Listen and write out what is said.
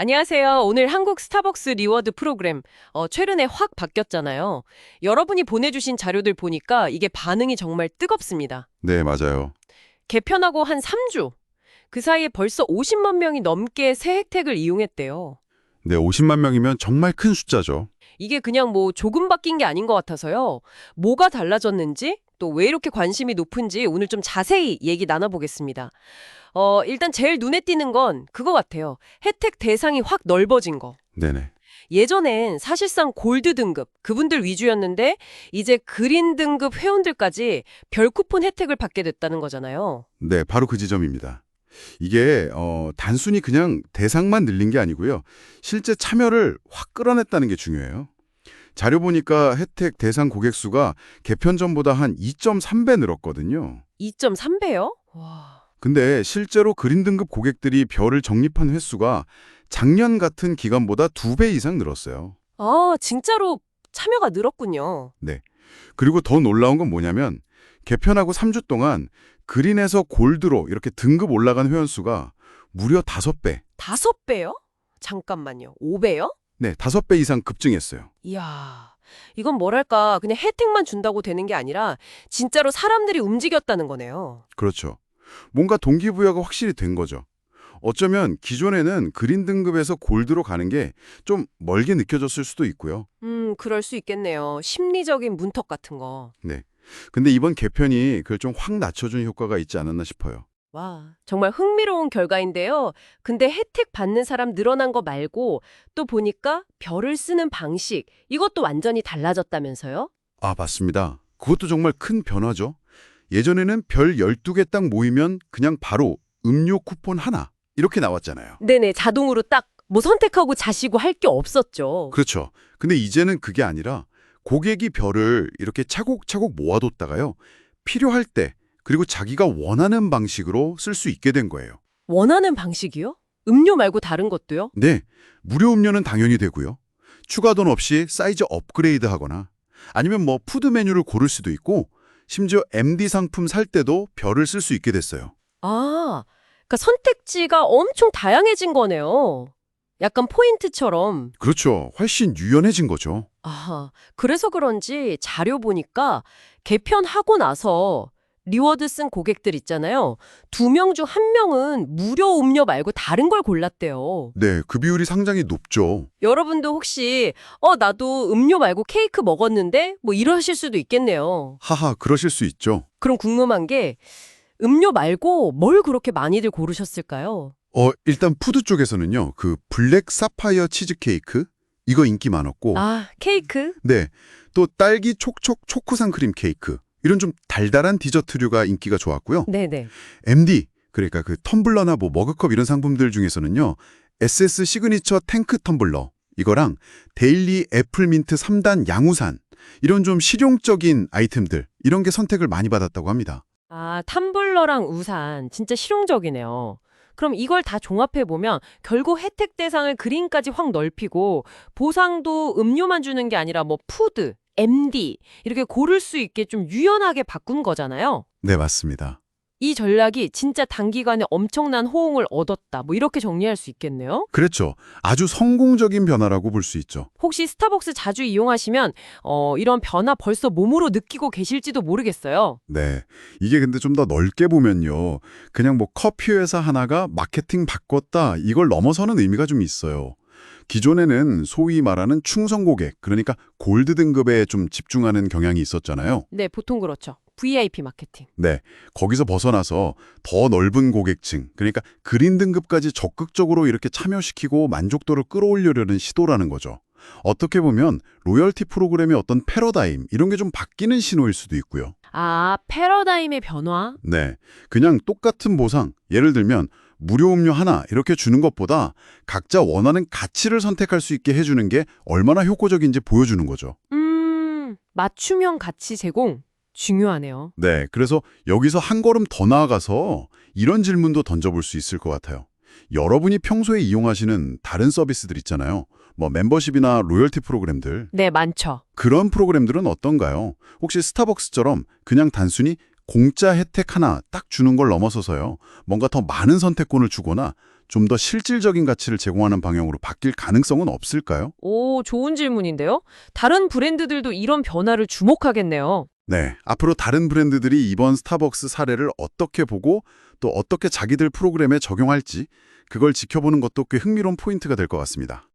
안녕하세요. 오늘 한국 스타벅스 리워드 프로그램 어, 최근에 확 바뀌었잖아요. 여러분이 보내주신 자료들 보니까 이게 반응이 정말 뜨겁습니다. 네, 맞아요. 개편하고 한 3주. 그 사이에 벌써 50만 명이 넘게 새 혜택을 이용했대요. 네, 50만 명이면 정말 큰 숫자죠. 이게 그냥 뭐 조금 바뀐 게 아닌 것 같아서요. 뭐가 달라졌는지 또 왜 이렇게 관심이 높은지 오늘 좀 자세히 얘기 나눠보겠습니다. 어, 일단 제일 눈에 띄는 건 그거 같아요. 혜택 대상이 확 넓어진 거. 네네. 예전엔 사실상 골드 등급 그분들 위주였는데 이제 그린 등급 회원들까지 별 쿠폰 혜택을 받게 됐다는 거잖아요. 네, 바로 그 지점입니다. 이게 어, 단순히 그냥 대상만 늘린 게 아니고요. 실제 참여를 확 끌어냈다는 게 중요해요. 자료 보니까 혜택 대상 고객 수가 개편 전보다 한 2.3배 늘었거든요. 2.3배요? 와. 근데 실제로 그린 등급 고객들이 별을 적립한 횟수가 작년 같은 기간보다 2배 이상 늘었어요. 아, 진짜로 참여가 늘었군요. 그리고 더 놀라운 건 뭐냐면 개편하고 3주 동안 그린에서 골드로 이렇게 등급 올라간 회원 수가 무려 5배, 다섯 배요? 잠깐만요. 5배요? 네, 5배 이상 급증했어요. 이야. 이건 뭐랄까 그냥 혜택만 준다고 되는 게 아니라 진짜로 사람들이 움직였다는 거네요. 그렇죠. 뭔가 동기부여가 확실히 된 거죠. 어쩌면 기존에는 그린 등급에서 골드로 가는 게 좀 멀게 느껴졌을 수도 있고요. 음, 그럴 수 있겠네요. 심리적인 문턱 같은 거. 근데 이번 개편이 그걸 좀 확 낮춰준 효과가 있지 않았나 싶어요. 와, 정말 흥미로운 결과인데요. 근데 혜택 받는 사람 늘어난 거 말고 또 보니까 별을 쓰는 방식, 이것도 완전히 달라졌다면서요? 아, 맞습니다. 그것도 정말 큰 변화죠. 예전에는 별 12개 딱 모이면 그냥 바로 음료 쿠폰 하나 이렇게 나왔잖아요. 네네, 자동으로 딱 뭐 선택하고 자시고 할 게 없었죠. 그렇죠. 근데 이제는 그게 아니라 고객이 별을 이렇게 차곡차곡 모아뒀다가요. 필요할 때 그리고 자기가 원하는 방식으로 쓸 수 있게 된 거예요. 원하는 방식이요? 음료 말고 다른 것도요? 네, 무료 음료는 당연히 되고요. 추가 돈 없이 사이즈 업그레이드 하거나 아니면 뭐 푸드 메뉴를 고를 수도 있고 심지어 MD 상품 살 때도 별을 쓸 수 있게 됐어요. 아, 그러니까 선택지가 엄청 다양해진 거네요. 약간 포인트처럼. 그렇죠. 훨씬 유연해진 거죠. 아, 그래서 그런지 자료 보니까 개편하고 나서 리워드 쓴 고객들 있잖아요. 두 명 중 한 명은 무료 음료 말고 다른 걸 골랐대요. 네, 그 비율이 상당히 높죠. 여러분도 혹시 어 나도 음료 말고 케이크 먹었는데 뭐 이러실 수도 있겠네요. 하하, 그러실 수 있죠. 그럼 궁금한 게 음료 말고 뭘 그렇게 많이들 고르셨을까요? 어, 일단 푸드 쪽에서는요. 그 블랙 사파이어 치즈케이크 이거 인기 많았고 아, 케이크? 네. 또 딸기 촉촉 초코상 크림 케이크. 이런 좀 달달한 디저트류가 인기가 좋았고요. 네네. MD 그러니까 그 텀블러나 뭐 머그컵 이런 상품들 중에서는요. SS 시그니처 탱크 텀블러 이거랑 데일리 애플민트 3단 양우산 이런 좀 실용적인 아이템들 이런 게 선택을 많이 받았다고 합니다. 아, 텀블러랑 우산 진짜 실용적이네요. 그럼 이걸 다 종합해 보면 결국 혜택 대상을 그린까지 확 넓히고 보상도 음료만 주는 게 아니라 뭐 푸드, MD 이렇게 고를 수 있게 좀 유연하게 바꾼 거잖아요. 네, 맞습니다. 이 전략이 진짜 단기간에 엄청난 호응을 얻었다. 뭐 이렇게 정리할 수 있겠네요. 그렇죠. 아주 성공적인 변화라고 볼 수 있죠. 혹시 스타벅스 자주 이용하시면 어, 이런 변화 벌써 몸으로 느끼고 계실지도 모르겠어요. 네. 이게 근데 좀 더 넓게 보면요. 그냥 뭐 커피 회사 하나가 마케팅 바꿨다. 이걸 넘어서는 의미가 좀 있어요. 기존에는 소위 말하는 충성 고객, 그러니까 골드 등급에 좀 집중하는 경향이 있었잖아요. 네, 보통 그렇죠. VIP 마케팅. 네. 거기서 벗어나서 더 넓은 고객층, 그러니까 그린 등급까지 적극적으로 이렇게 참여시키고 만족도를 끌어올리려는 시도라는 거죠. 어떻게 보면 로열티 프로그램의 어떤 패러다임, 이런 게 좀 바뀌는 신호일 수도 있고요. 아, 패러다임의 변화? 네. 그냥 똑같은 보상, 예를 들면 무료 음료 하나 이렇게 주는 것보다 각자 원하는 가치를 선택할 수 있게 해주는 게 얼마나 효과적인지 보여주는 거죠. 음, 맞춤형 가치 제공. 중요하네요. 네. 그래서 여기서 한 걸음 더 나아가서 이런 질문도 던져볼 수 있을 것 같아요. 여러분이 평소에 이용하시는 다른 서비스들 있잖아요. 뭐 멤버십이나 로열티 프로그램들. 네, 많죠. 그런 프로그램들은 어떤가요? 혹시 스타벅스처럼 그냥 단순히 공짜 혜택 하나 딱 주는 걸 넘어서서요. 뭔가 더 많은 선택권을 주거나 좀 더 실질적인 가치를 제공하는 방향으로 바뀔 가능성은 없을까요? 오, 좋은 질문인데요. 다른 브랜드들도 이런 변화를 주목하겠네요. 네, 앞으로 다른 브랜드들이 이번 스타벅스 사례를 어떻게 보고 또 어떻게 자기들 프로그램에 적용할지 그걸 지켜보는 것도 꽤 흥미로운 포인트가 될 것 같습니다.